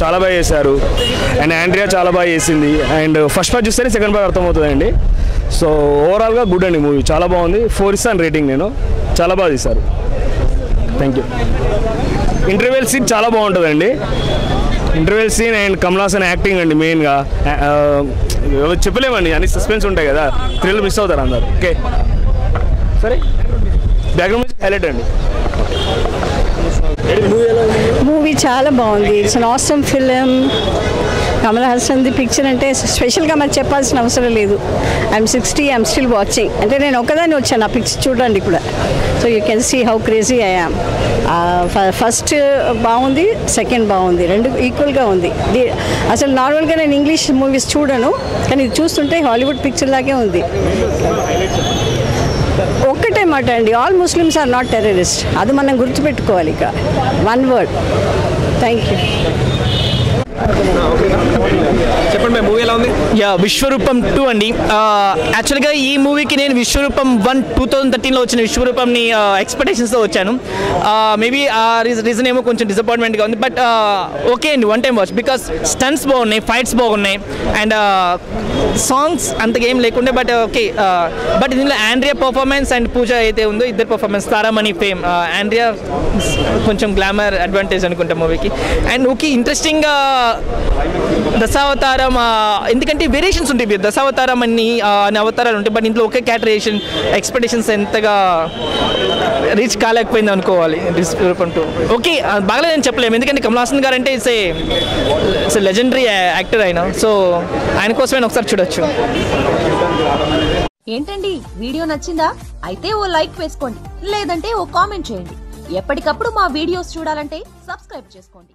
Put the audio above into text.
చాలా బాగా చేశారు. అండ్ ఆండ్రియా చాలా బాగా చేసింది. అండ్ ఫస్ట్ పార్ట్ చూస్తేనే సెకండ్ పార్ట్ అర్థమవుతుందండి. సో ఓవరాల్గా గుడ్ అండి మూవీ చాలా బాగుంది. ఫోర్ ఇస్తాను రేటింగ్ నేను. చాలా బాగా తీశారు. థ్యాంక్ యూ ఇంటర్వెల్ సీన్ చాలా బాగుంటుందండి. Interval scene and Kamal Haasan acting అండి మెయిన్గా చెప్పలేమండి. అన్ని సస్పెన్స్ ఉంటాయి కదా. థ్రిల్ మిస్ అవుతారు అందరు. ఓకే సరే. బ్యాక్గ్రౌండ్ మ్యూజిక్ హైలైట్ అండి. మూవీ చాలా బాగుంది. It's an awesome film Kamal హాసన్ది picture అంటే స్పెషల్గా మరి చెప్పాల్సిన అవసరం లేదు. I'm sixty I'm still watching అంటే నేను ఒకదాన్ని వచ్చాను. ఆ పిక్చర్ చూడండి కూడా. So you can see how crazy I am first బాగుంది సెకండ్ బాగుంది. రెండు ఈక్వల్గా ఉంది. అసలు నార్మల్గా నేను ఇంగ్లీష్ మూవీస్ చూడను. కానీ ఇది చూస్తుంటే హాలీవుడ్ పిక్చర్ లాగే ఉంది. మాట అండి. All Muslims are not terrorist అది మనం గుర్తుపెట్టుకోవాలి ఇక. వన్ వర్డ్ థ్యాంక్ యూ చెప్పండి మూవీ ఎలా ఉంది? యా విశ్వరూపం టూ అండి. యాక్చువల్గా ఈ మూవీకి నేను విశ్వరూపం వన్ టూ థౌజండ్ థర్టీన్లో వచ్చిన విశ్వరూపంని ఎక్స్పెక్టేషన్స్తో వచ్చాను. మేబీ ఆ రీజన్ ఏమో కొంచెం డిసప్పాయింట్మెంట్గా ఉంది బట్ ఓకే అండి one time watch because stunts బాగున్నాయి ఫైట్స్ బాగున్నాయి అండ్ సాంగ్స్ అంతగా ఏం లేకుండే బట్ ఓకే బట్ దీనిలో ఆండ్రియా పర్ఫార్మెన్స్ అండ్ పూజ అయితే ఉందో ఇద్దరు పర్ఫార్మెన్స్ తారామణి ఫేమ్ ఆండ్రియా కొంచెం గ్లామర్ అడ్వాంటేజ్ అనుకుంటా మూవీకి. అండ్ ఓకే ఇంట్రెస్టింగ్గా దశావతారం ఎందుకంటే ఎందుకంటే వేరియేషన్స్ ఉంటాయి? ఇవి. దశావతారం అని అనే అవతారాలు ఉంటాయి బట్ ఇంట్లో ఒకే క్యాటరేషన్ ఎక్స్పెక్టేషన్స్ ఎంతగా రీచ్ కాలేకపోయింది అనుకోవాలి రూపం ఓకే ఆ, బాగలేదని చెప్పలేము. ఎందుకంటే కమలాసన్ గారు అంటే ఇట్స్ ఇట్స్ లెజెండరీ యాక్టర్ ఆయన. సో ఆయన కోసమే ఒకసారి చూడొచ్చు. ఏంటండి? వీడియో నచ్చిందా? అయితే ఓ లైక్ వేసుకోండి. లేదంటే ఓ కామెంట్ చేయండి. ఎప్పటికప్పుడు మా వీడియోస్ చూడాలంటే సబ్స్క్రైబ్ చేసుకోండి.